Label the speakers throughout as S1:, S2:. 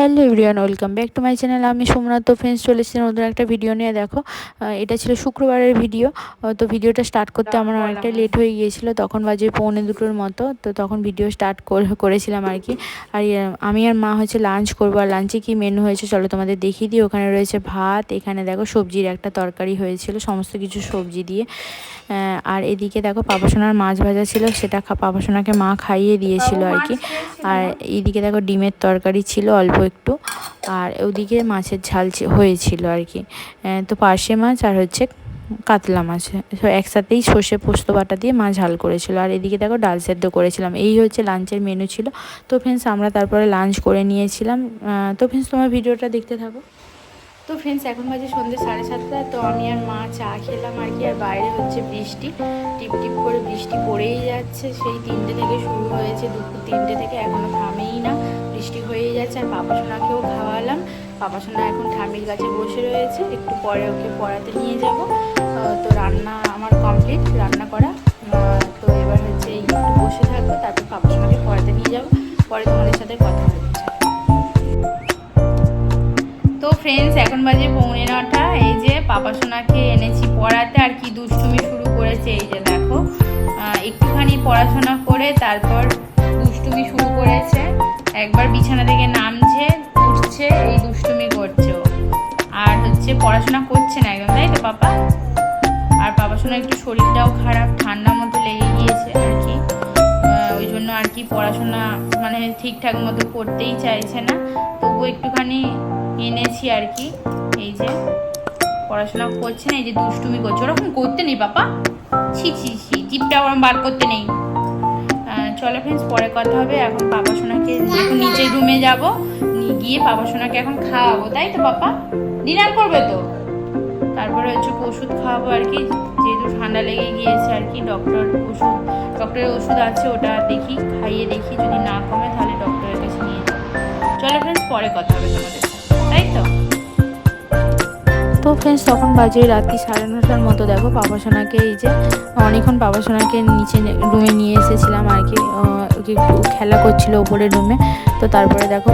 S1: Hello everyone welcome back to my channel. আমি সোমনাথ তো friends চলে এসেছি নতুন একটা ভিডিও নিয়ে। দেখো এটা ছিল শুক্রবারের ভিডিও তো ভিডিওটা স্টার্ট করতে আমার অনেকটা লেট হয়ে গিয়েছিল। তখন বাজে পৌনে দুটোর মতো। তো তখন ভিডিও স্টার্ট করেছিলাম আর কি। আর আমি আর মা হচ্ছে লাঞ্চ করব। আর লাঞ্চে কী মেনু হয়েছে চলো তোমাদের দেখিয়ে দিই। ওখানে রয়েছে ভাত এখানে দেখো সবজির একটা তরকারি হয়েছিল সমস্ত কিছু সবজি দিয়ে। আর এদিকে দেখো পাপাসোনার মাছ ভাজা ছিল সেটা পাপাসোনাকে মা খাইয়ে দিয়েছিল আর কি। আর এইদিকে দেখো ডিমের তরকারি ছিল অল্প একটু। আর ওদিকে মাছের ঝাল হয়েছিল আর কি। তো পার্শে মাছ আর হচ্ছে কাতলা মাছ। একসাথেই সর্ষে পোস্ত বাটা দিয়ে মাছ ঝাল করেছিল। আর এদিকে দেখো ডাল সেদ্ধ করেছিলাম। এই হচ্ছে লাঞ্চের মেনু ছিল। তো ফ্রেন্ডস আমরা তারপরে লাঞ্চ করে নিয়েছিলাম। তো ফ্রেন্ডস তোমার ভিডিওটা দেখতে থাকো। তো ফ্রেন্ডস এখন বাজে সন্ধ্যে সাড়ে সাতটা। তো আমি আর মা চা খেলাম আর কি। আর বাইরে হচ্ছে বৃষ্টি। টিপ টিপ করে বৃষ্টি পড়েই যাচ্ছে। সেই তিনটে থেকে শুরু হয়েছে। দুপুর তিনটে থেকে এখনও থামেই না। বৃষ্টি হয়েই যাচ্ছে আর পাপাসোনাকেও খাওয়ালাম। পাপাসোনা এখন ঠামির কাছে বসে রয়েছে, একটু পরে ওকে পড়াতে নিয়ে যাব। তো রান্না আমার কমপ্লিট রান্না করা। তো এবার হচ্ছে একটু বসে থাকব, তারপর পাপাসোনাকে পড়াতে নিয়ে যাব। পরে তোমাদের সাথে কথা হচ্ছে তো ফ্রেন্ডস এখন বাজে পৌনে নটা। এই যে পাপাসোনাকে এনেছি পড়াতে, আর কি দুষ্টুমি শুরু করেছে, এই যে দেখো। একটুখানি পড়াশোনা করে, তারপর একবার বিছানা থেকে নামছে, উঠছে, এই দুষ্টুমি করছে আর হচ্ছে পড়াশোনা করছে না একদম, তাই তো পাপা? আর পাপাশোনা একটু শরীরটাও খারাপ ঠান্ডা মতো লেগে গিয়েছে আর কি। ওই জন্য আর কি পড়াশোনা মানে ঠিকঠাক মতো করতেই চাইছে না। তবু একটুখানি এনেছি আর কি, এই যে পড়াশোনা করছে না, এই যে দুষ্টুমি করছে। ওরকম করতে নেই পাপা? ছি ছি ছি, জিপটা ওরকম বার করতে নেই। চলো ফ্রেন্ডস পরে কথা হবে। এখন পাপা সোনাকে নিচের রুমে যাব। গিয়ে পাপা সোনাকে এখন খাওয়াবো, তাই তো পাপা? ডিনার করবে তো? তারপরে হচ্ছে ওষুধ খাওয়াবো আর কি। যেহেতু ঠান্ডা লেগে গিয়েছে আর কি ডক্টর ওষুধ ডক্টরের ওষুধ আছে, ওটা দেখি, খাইয়ে দেখি। যদি না কমে, তাহলে ডক্টরের কাছে নিয়ে যাব। চলো ফ্রেন্ডস পরে কথা হবে তোমাদের তাই তো? ফ্রেন্ডস তখন বাজে রাত্রি সাড়ে নটার মতো। দেখো পাপাসোনাকে এই যে, অনেকক্ষণ পাপাসোনাকে নিচে রুমে নিয়ে এসেছিলাম আর কি ওকে একটু খেলা করছিল ওপরে রুমে তো তারপরে দেখো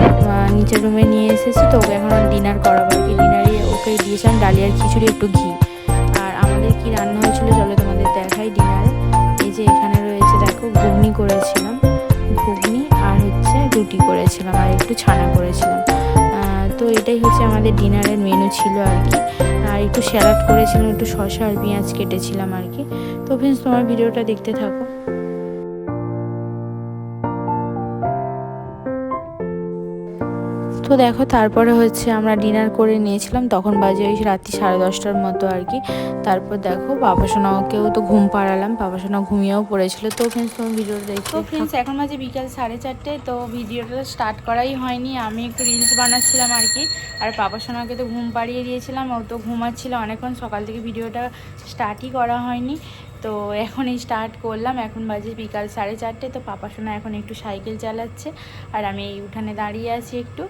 S1: নিচের রুমে নিয়ে এসেছি তো, ওকে এখন ডিনার করাবো আর কি। ডিনারে ওকে দিয়েছিলাম ডালিয়ার খিচুড়ি, একটু ঘি। আর আমাদের কি রান্না হয়েছিল চলো তোমাদের দেখাই ডিনারে এই যে এখানে রয়েছে, দেখো ঘুগনি করেছিলাম। ঘুগনি আর হচ্ছে রুটি করেছিলাম আর একটু ছানা করেছিলাম। এটাই হচ্ছে আমাদের ডিনারের মেনু ছিল আর কি। আর একটু স্যালাড করেছিলাম, একটু শসা আর পেঁয়াজ কেটেছিলাম আর কি। তো ফ্রেন্ডস তোমার ভিডিওটা দেখতে থাকো। তো দেখো তারপরে হচ্ছে আমরা ডিনার করে নিয়েছিলাম। তখন বাজে ওই রাত্রি সাড়ে দশটার মতো আর কি। তারপর দেখো বাবাসোনাকেও তো ঘুম পাড়ালাম। বাবাসোনা ঘুমিয়েও পড়েছিল। তো ফ্রেন্ডস তোমার ভিডিওটা দেখো তো ফ্রেন্ডস এখন বাজে বিকাল সাড়ে চারটে। তো ভিডিওটা স্টার্ট করাই হয়নি। আমি একটু রিলস বানাচ্ছিলাম আর কি। আর বাবাসোনাকে তো ঘুম পাড়িয়ে দিয়েছিলাম। ও তো ঘুমাচ্ছিল। অনেকক্ষণ সকাল থেকে ভিডিওটা স্টার্টই করা হয়নি। তো এখনই স্টার্ট করলাম। এখন বাজে বিকাল সাড়ে চারটে, তো পাপা সোনা এখন একটু সাইকেল চালাচ্ছে। আর আমি এই উঠানে দাঁড়িয়ে আছি একটু।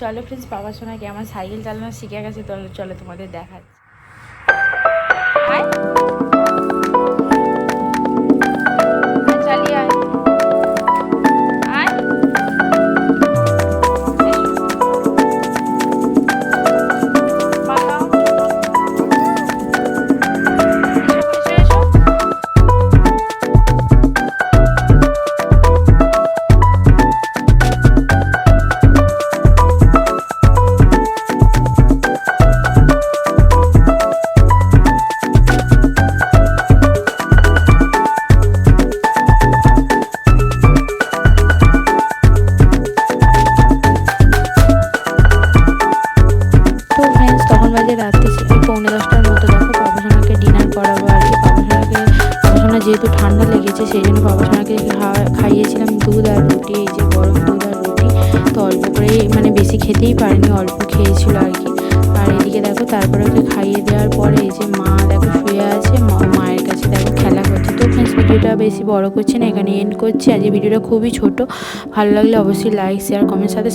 S1: চলো ফ্রেন্ডস পাপা সোনাকে আমার সাইকেল চালানো শিখে গেছে, তো চলো তোমাদের দেখাচ্ছি। যেহেতু ঠান্ডা লেগেছে, সেই জন্য বাবা সোনাকে খাইয়েছিলাম দুধ আর রুটি, এই যে গরম দুধ আর রুটি। তো অল্প করে মানে বেশি খেতেই পারেনি, অল্প খেয়েছিল আর কি। আর এদিকে দেখো, তারপরে ওকে খাইয়ে দেওয়ার পরে এই যে মা দেখো শুয়ে আছে মায়ের কাছে দেখো খেলা করছে। তো ফ্রেন্ডস ভিডিওটা বেশি বড় করছে না, এখানে এন্ড করছি। আজ ভিডিওটা খুবই ছোট, ভালো লাগলে অবশ্যই লাইক শেয়ার কমেন্ট সাথে